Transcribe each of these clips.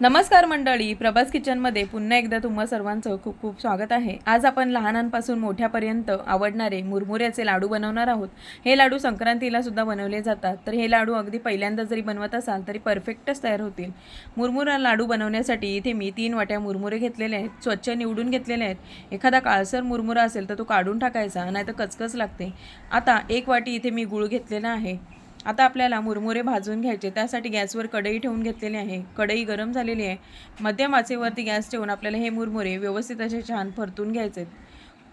नमस्कार मंडळी प्रभास किचनमध्ये पुन्हा एकदा तुम्हा सर्वांचं खूप खूप स्वागत आहे. आज आपण लहानांपासून मोठ्यापर्यंत आवडणारे मुरमुऱ्याचे लाडू बनवणार आहोत. हे लाडू संक्रांतीला सुद्धा बनवले जातात. तर हे लाडू अगदी पहिल्यांदा जरी बनवत असाल तरी परफेक्टच तयार होतील. मुरमुरा लाडू बनवण्यासाठी इथे मी तीन वाट्या मुरमुरे घेतलेले आहेत स्वच्छ निवडून घेतलेले आहेत. एखादा काळसर मुरमुरा असेल तर तो काढून टाकायचा नाही तर कचकच लागते. आता एक वाटी इथे मी गूळ घेतलेला आहे. आता आपल्याला मुरमुरे भाजून घ्यायचे त्यासाठी गॅसवर कढई ठेवून घेतलेली आहे. कढई गरम झालेली आहे. मध्यम आचेवरती गॅस ठेवून आपल्याला हे मुरमुरे व्यवस्थित असे छान परतून घ्यायचे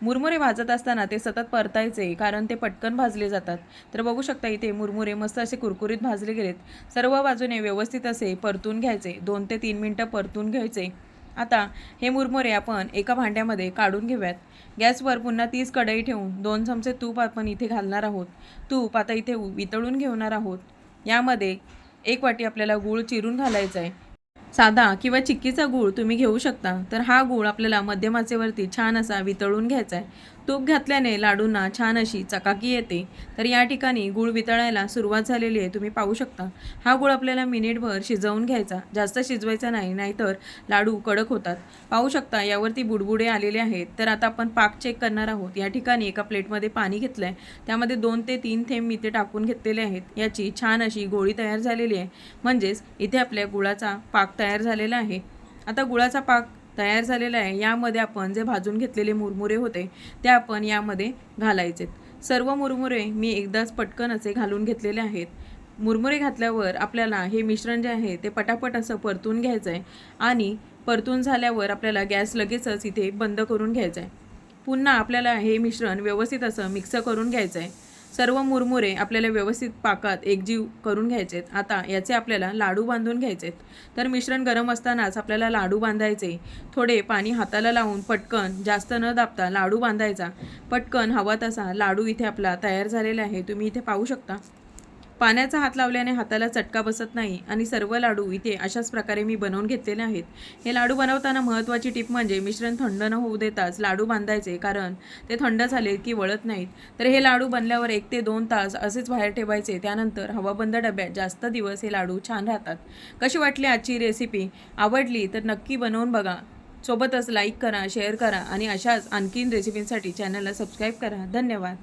मुरमुरे भाजत असताना ते सतत परतायचे कारण ते पटकन भाजले जातात. तर बघू शकता इथे मुरमुरे मस्त असे कुरकुरीत भाजले गेलेत. सर्व बाजूने व्यवस्थित असे परतून घ्यायचे. दोन ते तीन मिनटं परतून घ्यायचे. आता हे मुरमुरे आपण एका भांड्यामध्ये काढून घेऊयात. गॅसवर पुन्हा तीच कढई ठेवून दोन चमचे तूप आपण इथे घालणार आहोत. तूप आता इथे वितळून घेणार आहोत. यामध्ये एक वाटी आपल्याला गूळ चिरून घालायचं आहे साधा किंवा चिक्कीचा गूळ तुम्ही घेऊ शकता. तर हा गूळ आपल्याला मध्यमाचेवरती छान असा वितळून घ्यायचा आहे तूप घातल्याने लाडूंना छान अशी चकाकी येते. तर या ठिकाणी गूळ वितळायला सुरुवात झालेली आहे तुम्ही पाहू शकता. हा गूळ आपल्याला मिनिटभर शिजवून घ्यायचा. जास्त शिजवायचा नाही नाहीतर लाडू कडक होतात. पाहू शकता यावरती बुडबुडे आलेले आहेत. तर आता आपण पाक चेक करणार आहोत. या ठिकाणी एका प्लेटमध्ये पाणी घेतलं आहे त्यामध्ये दोन ते तीन थेंब इथे टाकून घेतलेले आहेत. याची छान अशी गोळी तयार झालेली आहे. म्हणजेच इथे आपल्या गुळाचा पाक तयार तयार झालेला आहे. आता गुळाचा पाक तयार झालेला आहे. यामध्ये आपण जे भाजून घेतलेले मुरमुरे होते ते आपण यामध्ये घालायचेत. सर्व मुरमुरे मी एकदाच पटकन असे घालून घेतलेले आहेत. मुरमुरे घातल्यावर आपल्याला हे मिश्रण जे आहे ते पटापट असं परतून घ्यायचं आहे आणि परतून झाल्यावर आपल्याला गॅस लगेचच इथे बंद करून घ्यायचा आहे पुन्हा आपल्याला हे मिश्रण व्यवस्थित असं मिक्स करून घ्यायचं आहे सर्व मुरमुरे आपल्याला व्यवस्थित पाकात एकजीव करून घ्यायचे आहेत आता याचे आपल्याला लाडू बांधून घ्यायचे आहेत तर मिश्रण गरम असतानाच आपल्याला लाडू बांधायचे. थोडे पाणी हाताला लावून पटकन जास्त न दाबता लाडू बांधायचा. पटकन हवा तसा लाडू इथे आपला तयार झालेला आहे. तुम्ही इथे पाहू शकता. पाण्याचा हात लावल्याने हाताला चटका बसत नाही आणि सर्व लाडू इथे अशाच प्रकारे मी बनवून घेतलेले आहेत. हे लाडू बनवताना महत्त्वाची टीप म्हणजे मिश्रण थंड न होऊ देताच लाडू बांधायचे कारण ते थंड झाले की वळत नाहीत. तर हे लाडू बनल्यावर एक ते दोन तास असेच बाहेर ठेवायचे. त्यानंतर हवाबंद डब्यात जास्त दिवस हे लाडू छान राहतात. कशी वाटली आजची रेसिपी? आवडली तर नक्की बनवून बघा. सोबतच लाईक करा शेअर करा आणि अशाच आणखीन रेसिपींसाठी चॅनलला सबस्क्राईब करा. धन्यवाद.